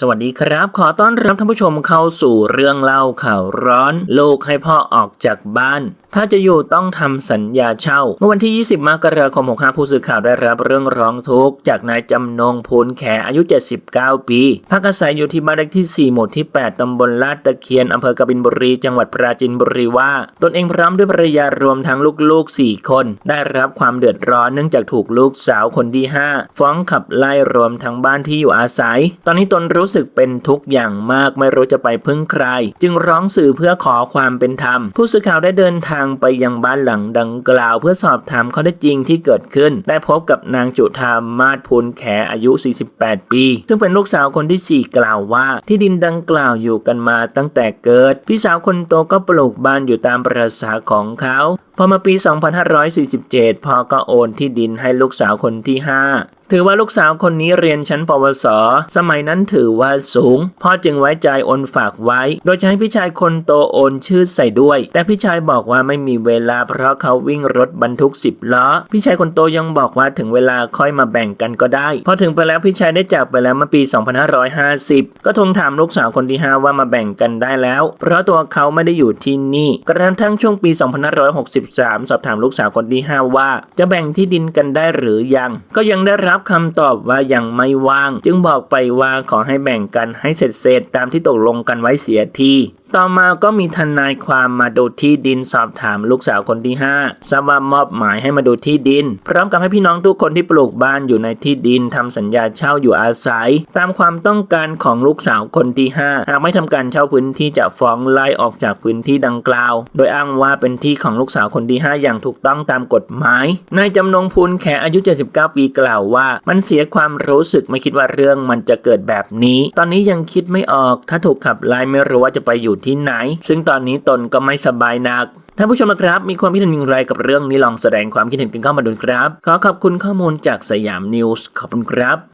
สวัสดีครับ ขอต้อนรับท่านผู้ชมเข้าสู่เรื่องเล่าข่าวร้อน ลูกให้พ่อออกจากบ้าน ถ้าจะอยู่ต้องทำสัญญาเช่า เมื่อวันที่ 20 มกราคม 65 ผู้สื่อข่าวได้รับเรื่องร้องทุกข์จากนายจำนงพูนแขอายุ 79 ปี พักอาศัยอยู่ที่บ้านเลขที่ 4 หมู่ที่ 8ตำบลลาดตะเคียนอำเภอกบินบุรี จังหวัดปราจีนบุรีว่า ตนเองพร้อมด้วยภรรยารวมทั้งลูกๆ 4 คน ได้รับความเดือดร้อนเนื่องจากถูกลูกสาวคนที่ 5 ฟ้องขับไล่รวมทั้งบ้านที่อยู่อาศัย ตอนนี้ตนรู้สึกเป็นทุกข์อย่างมากไม่รู้จะไปพึ่งใคร จึงร้องสื่อเพื่อขอความเป็นธรรม ผู้สื่อข่าวได้เดินทางไปยังบ้านหลังดังกล่าว เพื่อสอบถามข้อเท็จจริงที่เกิดขึ้น ได้พบกับนางจุธามาศพูนแขอายุ 48 ปี ซึ่งเป็นลูกสาวคนที่ 4 กล่าวว่า ที่ดินดังกล่าวอยู่กันมาตั้งแต่เกิด พี่สาวคนโตก็ปลูกบ้านอยู่ตามประษาของเขาพอมาปี 2547 พ่อก็โอนที่ดินให้ลูกสาวคนที่ 5 ถือว่าลูกสาวคนนี้เรียนชั้นปวส สมัยนั้นถือว่าสูง พ่อจึงไว้ใจโอนฝากไว้ โดยจะให้พี่ชายคนโตโอนชื่อใส่ด้วย แต่พี่ชายบอกว่าไม่มีเวลาเพราะเขาวิ่งรถบรรทุก 10 ล้อ พี่ชายคนโตยังบอกว่าถึงเวลาค่อยมาแบ่งกันก็ได้ พอถึงไปแล้วพี่ชายได้จากไปแล้วเมื่อปี 2550 ก็ทวงถามลูกสาวคนที่ 5 ว่ามาแบ่งกันได้แล้ว เพราะตัวเขาไม่ได้อยู่ที่นี่ กระทั่งช่วงปี 2560 13 สอบถามลูกสาวคนที่ 5 ว่า จะแบ่งที่ดินกันได้หรือยัง ก็ยังได้รับคำตอบว่ายังไม่ว่าง จึงบอกไปว่าขอให้แบ่งกันให้เสร็จเสร็จๆตามที่ตกลงกันไว้เสียที ต่อมาก็มีทนายความมาดูที่ดินสอบถามลูกสาวคนที่5ทราบว่ามอบหมายให้มาดูที่ดิน พร้อมกับให้พี่น้องทุกคนที่ปลูกบ้านอยู่ในที่ดินทำสัญญาเช่าอยู่อาศัย ตามความต้องการของลูกสาวคนที่ 5 หากไม่ทำการเช่าพื้นที่จะฟ้องไล่ออกจากพื้นที่ดังกล่าว โดยอ้างว่าเป็นที่ของลูกสาวคนที่ 5 อย่างถูกต้องตามกฎหมายนายจำนงพูนแขอายุ 79 ปีกล่าวว่า มันเสียความรู้สึกไม่คิดว่าเรื่องมันจะเกิดแบบนี้ ตอนนี้ยังคิดไม่ออกถ้าถูกขับไล่ไม่รู้ว่าจะไปอยู่ที่ไหน ซึ่งตอนนี้ตนก็ไม่สบายนักท่านผู้ชมนะครับ มีความคิดเห็นอย่างไรกับเรื่องนี้ลองแสดงความคิดเห็นกันเข้ามาดูครับ ขอขอบคุณข้อมูลจากสยามนิวส์ขอบคุณครับ